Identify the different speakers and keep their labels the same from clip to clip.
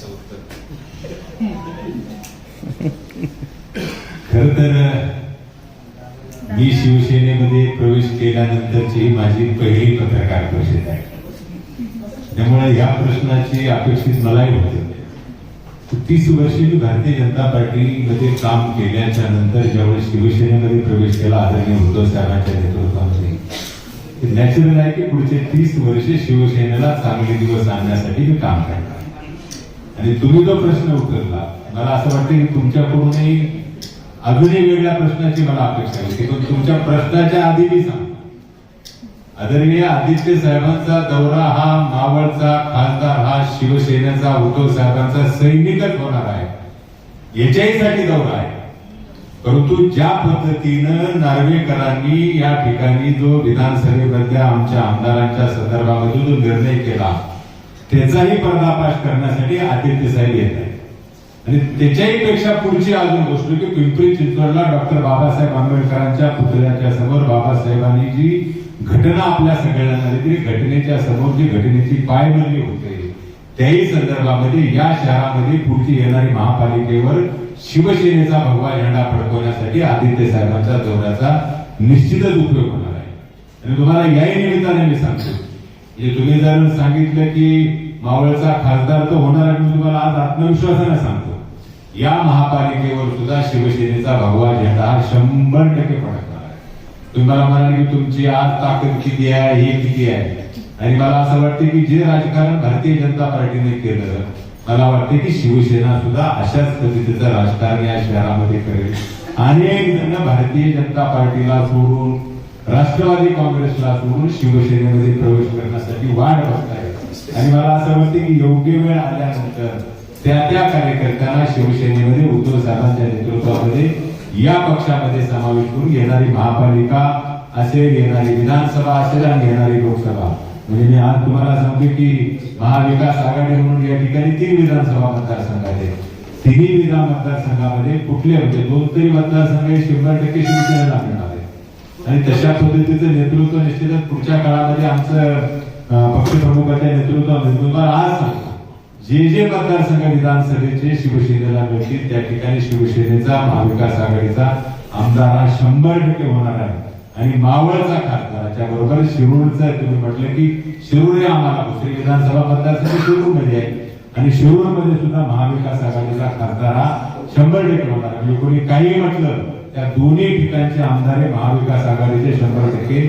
Speaker 1: याचं उत्तर
Speaker 2: खर तर मी शिवसेनेमध्ये प्रवेश केल्यानंतरची माझी पहिली पत्रकार परिषद आहे. त्यामुळे या प्रश्नाची अपेक्षित मलाही होते. तीस वर्षे मी भारतीय जनता पार्टीमध्ये काम केल्याच्यानंतर ज्यावेळेस शिवसेनेमध्ये प्रवेश केला आदरणीय उद्धव साहेबांच्या नेतृत्वामध्ये नॅचरल आहे की पुढचे तीस वर्षे शिवसेनेला चांगले दिवस आणण्यासाठी मी काम करणार. आणि तुम्ही जो प्रश्न उतरला मला असं वाटतं की तुमच्याकडूनही अजूनही वेगळ्या प्रश्नाची मला अपेक्षा होती पण तुमच्या प्रश्नाच्या आधी मी सांग आदरणीय आदित्य साहेबांचा दौरा हा मावळचा खासदार हा शिवसेनेचा उद्धव साहेबांचा सैनिकच होणार आहे. याच्याहीसाठी दौरा आहे. परंतु ज्या पद्धतीनं नार्वेकरांनी या ठिकाणी जो विधानसभेमधल्या आमच्या आमदारांच्या संदर्भामध्ये जो निर्णय केला त्याचाही पर्दापाश करण्यासाठी आदित्य साहेब येत आहेत. आणि त्याच्याही पेक्षा पुढची अजून गोष्ट की पिंपरी चिंचवडला डॉक्टर बाबासाहेब आंबेडकरांच्या पुतळ्याच्या समोर बाबासाहेबांनी जी घटना आपल्या सगळ्यांना दिली घटनेच्या समोर जी घटनेची पायमल्ली होते त्याही संदर्भामध्ये या शहरामध्ये पुढची येणारी महापालिकेवर शिवसेनेचा भगवा झेंडा फडकवण्यासाठी आदित्य साहेबांच्या दौऱ्याचा निश्चितच उपयोग होणार आहे. आणि तुम्हाला याही निमित्ताने मी सांगतो म्हणजे तुम्ही जर सांगितलं की मावळचा खासदार तर होणार आहे मी तुम्हाला आज आत्मविश्वासाने सांगतो. या महापालिकेवर सुद्धा शिवसेनेचा भगवा झेंडा हा शंभर टक्के फडकणार आहे. तुम्हाला म्हणाल म्हणाले की तुमची आज ताकद किती आहे हे किती आहे? आणि मला असं वाटतं की जे राजकारण भारतीय जनता पार्टीने केलं मला वाटते की शिवसेना सुद्धा अशाच पद्धतीचं राजकारण या शहरामध्ये करेल. अनेक जण भारतीय जनता पार्टीला सोडून राष्ट्रवादी काँग्रेसला सोडून शिवसेनेमध्ये प्रवेश करण्यासाठी वाट बघतायत आणि मला असं वाटतं की योग्य वेळ आल्यानंतर त्या त्या कार्यकर्त्यांना शिवसेनेमध्ये उद्धव साहेबांच्या नेतृत्वामध्ये या पक्षामध्ये समावेश करून येणारी महापालिका असेल येणारी विधानसभा असेल आणि येणारी लोकसभा. म्हणजे मी आज तुम्हाला सांगतो की महाविकास आघाडी म्हणून या ठिकाणी तीन विधानसभा मतदारसंघ आहेत. तिन्ही विधान मतदारसंघामध्ये कुठले होते? दोन तरी मतदारसंघ हे शंभर टक्के शिवसेनेला मिळणार आहे आणि तशा पद्धतीचं नेतृत्व निश्चितच पुढच्या काळामध्ये आमचं पक्षप्रमुखाच्या नेतृत्व तुम्हाला आज जे जे मतदारसंघ विधानसभेचे शिवसेनेला मिळतील त्या ठिकाणी शिवसेनेचा महाविकास आघाडीचा आमदार हा शंभर टक्के होणार आहे. आणि मावळचा खासदाराच्या बरोबर शिरूरचा तुम्ही म्हटलं की शिरूर हे आम्हाला दुसरी विधानसभा मतदारसंघ शिरूरमध्ये आहे. आणि शिरूरमध्ये सुद्धा महाविकास आघाडीचा खासदार हा शंभर टक्के होणार आहे. म्हणजे कोणी काही म्हटलं त्या दोन्ही ठिकाणचे आमदार हे महाविकास आघाडीचे शंभर टक्के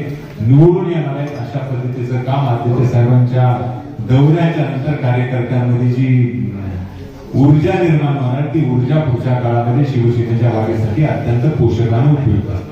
Speaker 2: निवडून येणार आहेत अशा पद्धतीचं काम आदित्य साहेबांच्या दौऱ्याच्या नंतर कार्यकर्त्यांमध्ये जी ऊर्जा निर्माण होणार ती ऊर्जा पुढच्या काळामध्ये शिवसेनेच्या वाढीसाठी अत्यंत पोषक आणि उपयुक्त